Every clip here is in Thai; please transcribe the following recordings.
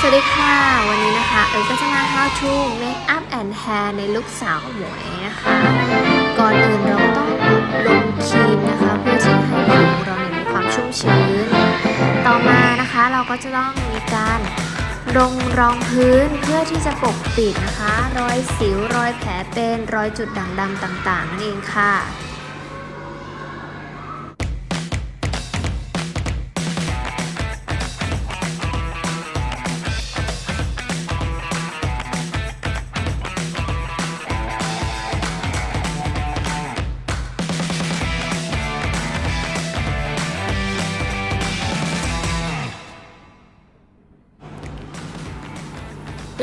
สวัสดีค่ะ วันนี้นะคะ เอ๋ก็จะมา how to make up and hair ในลุคสาวหมวยนะคะ ก่อนอื่นเราก็ต้องลงครีมนะคะ เพื่อที่ให้ผิวเราเนี่ยมีความชุ่มชื้น ต่อมานะคะเราก็จะต้องมีการลงรองพื้นเพื่อที่จะปกปิดนะคะ รอยสิวรอยแผลเป็นรอยจุดด่างดำต่างๆ นั่นเองค่ะ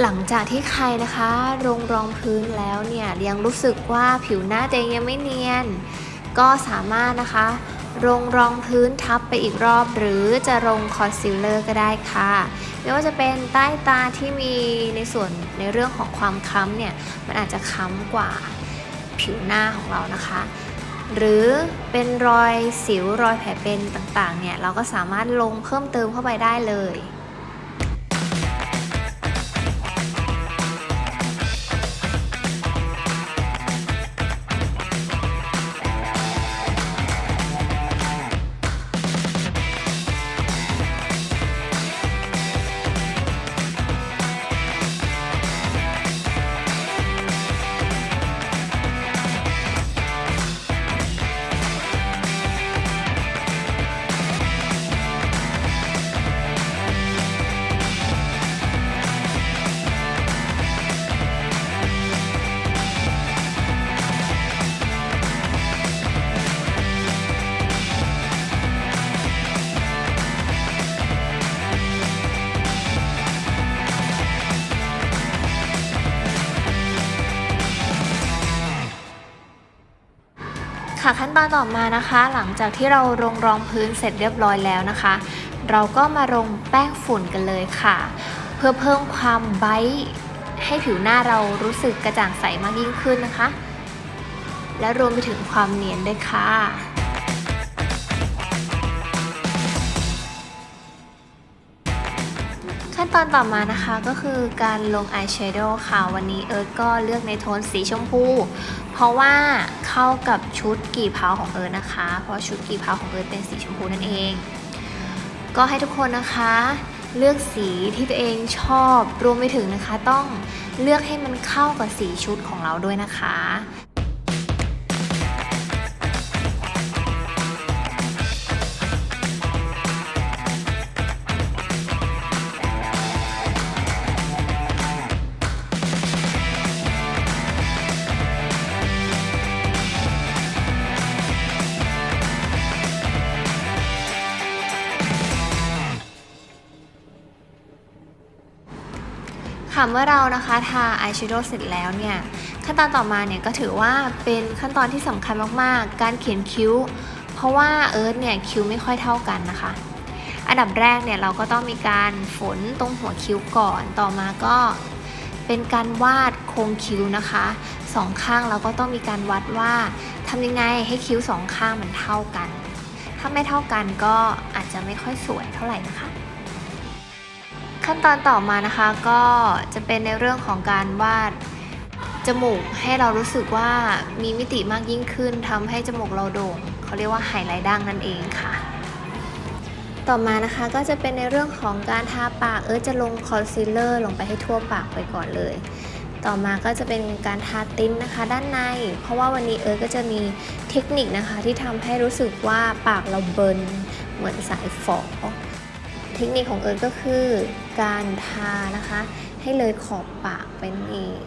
หลังจากที่ใครนะคะลงรองพื้นแล้วเนี่ยยังรู้สึกว่าผิวหน้าตัวเองยังไม่เนียน ก็สามารถนะคะลงรองพื้นทับไปอีกรอบ หรือจะลงคอนซีลเลอร์ก็ได้ค่ะไม่ว่าจะเป็นใต้ตาที่มีในส่วนในเรื่องของความค้ำเนี่ยมันอาจจะค้ำกว่าผิวหน้าของเรานะคะ หรือเป็นรอยสิวรอยแผลเป็นต่างๆเนี่ยเราก็สามารถลงเพิ่มเติมเข้าไปได้เลย ค่ะขั้นตอนต่อมานะคะ หลังจากที่เราลงรองพื้นเสร็จเรียบร้อยแล้วนะคะ เราก็มาลงแป้งฝุ่นกันเลยค่ะ เพื่อเพิ่มความไบท์ให้ผิวหน้าเรารู้สึกกระจ่างใสมากยิ่งขึ้นนะคะ และรวมไปถึงความเนียนด้วยค่ะขั้นตอนต่อมานะคะก็คือการลงอายแชโดว์ค่ะ วันนี้เอิร์ธก็เลือกในโทนสีชมพู เพราะว่า เข้ากับชุดกี่เพาของเอิร์นะคะ เพราะชุดกี่เพาของเอิร์เป็นสีชมพูนั่นเอง ก็ให้ทุกคนนะคะ เลือกสีที่ตัวเองชอบรวมไปถึงนะคะ ต้องเลือกให้มันเข้ากับสีชุดของเราด้วยนะคะ ค่ะเมื่อเรานะคะทาอายแชโดว์เสร็จแล้วเนี่ยขั้นตอนต่อมาเนี่ยก็ถือว่าเป็นขั้นตอนที่สำคัญมากๆ การเขียนคิ้ว เพราะว่าเอิร์ธเนี่ยคิ้วไม่ค่อยเท่ากันนะคะอันดับแรกเนี่ยเราก็ต้องมีการฝนตรงหัวคิ้วก่อน ต่อมาก็เป็นการวาดโครงคิ้วนะคะสองข้างเราก็ต้องมีการวัดว่าทำยังไงให้คิ้วสองข้างมันเท่ากัน ถ้าไม่เท่ากันก็อาจจะไม่ค่อยสวยเท่าไหร่นะคะ ขั้นตอนต่อมานะคะก็จะเป็นในเรื่องของการวาดจมูกให้เรารู้สึกว่ามีมิติมากยิ่งขึ้นทำให้จมูกเราโด่งเขาเรียกว่าไฮไลท์ดั้งนั่นเองค่ะ ต่อมานะคะก็จะเป็นในเรื่องของการทาปากเออจะลงคอนซีลเลอร์ลงไปให้ทั่วปากไปก่อนเลย ต่อมาก็จะเป็นการทาติ้นนะคะด้านใน เพราะว่าวันนี้เอิร์ธก็จะมีเทคนิคนะคะที่ทำให้รู้สึกว่าปากเราเบิร์นเหมือนสายฝอ เทคนิคของเอิร์ก็คือการทานะคะ ให้เลยขอบปากเป็นเอง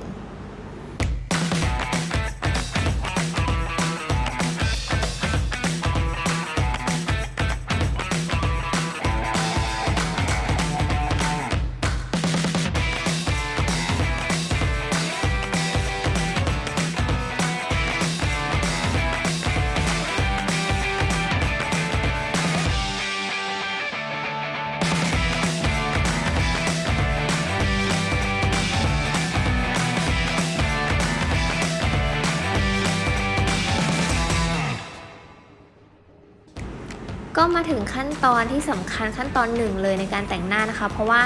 ก็มาถึงขั้นตอนที่สำคัญขั้นตอนหนึ่งเลยในการแต่งหน้านะคะ เพราะว่า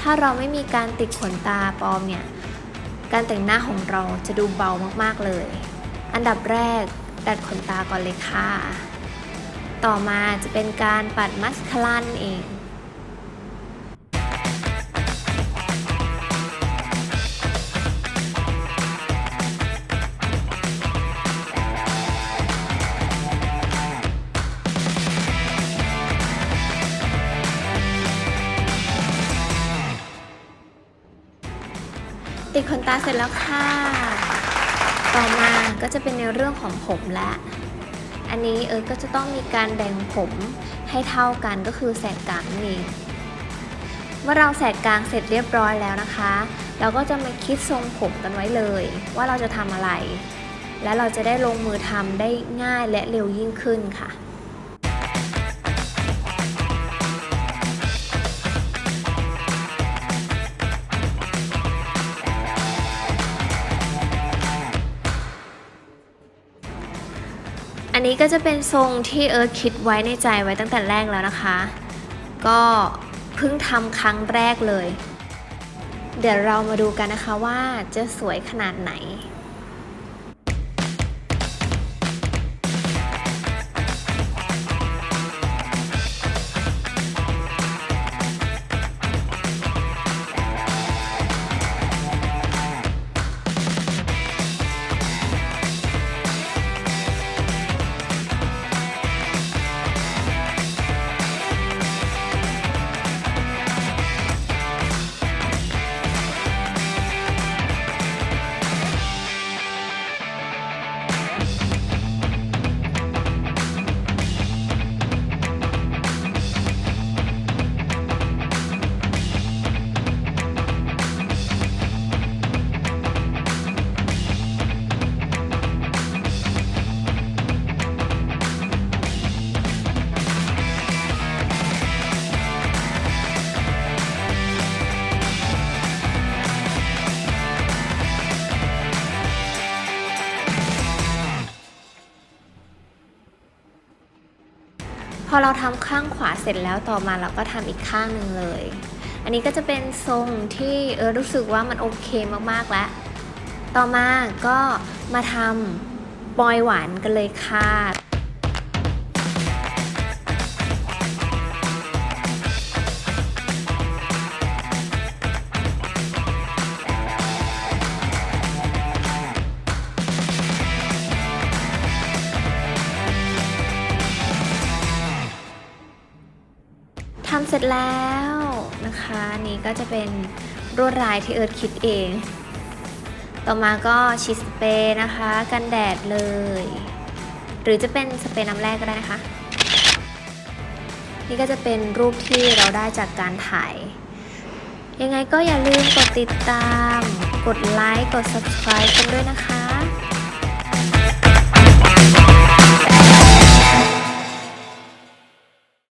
ถ้าเราไม่มีการติดขนตาปลอมเนี่ยการแต่งหน้าของเราจะดูเบามากๆเลย อันดับแรกดัดขนตาก่อนเลยค่ะ ต่อมาจะเป็นการปัดมัสคาร่านั่นเอง ติดขนตาเสร็จแล้วค่ะ ต่อมาก็จะเป็นในเรื่องของผมละ อันนี้เอิร์ธก็จะต้องมีการแบ่งผมให้เท่ากันก็คือแสกกลางนั่เมื่อเราแสกกลางเสร็จเรียบร้อยแล้วนะคะ เราก็จะมาคิดทรงผมกันไว้เลย ว่าเราจะทำอะไร และเราจะได้ลงมือทำได้ง่ายและเร็วยิ่งขึ้นค่ะ นนี้ก็จะเป็นทรงที่เอิร์ธคิดไว้ในใจไว้ตั้งแต่แรกแล้วนะคะ ก็เพิ่งทำครั้งแรกเลย เดี๋ยวเรามาดูกันนะคะว่าจะสวยขนาดไหน อเราทำข้างขวาเสร็จแล้วต่อมาเราก็ทำอีกข้างหนึ่งเลย อันนี้ก็จะเป็นทรงที่เออรู้สึกว่ามันโอเคมากๆแล้ว ต่อมาก็มาทำปอยหวานกันเลยค่ะำเสร็จแล้วนะคะ นี่ก็จะเป็นรวดลายที่เอิร์ธคิดเอง ต่อมาก็ฉีดสเปรย์นะคะ กันแดดเลย หรือจะเป็นสเปรย์น้ำแร่ก็ได้นะคะ นี่ก็จะเป็นรูปที่เราได้จากการถ่าย ยังไงก็อย่าลืมกดติดตาม กดไลค์ กด subscribe กันด้วยนะคะ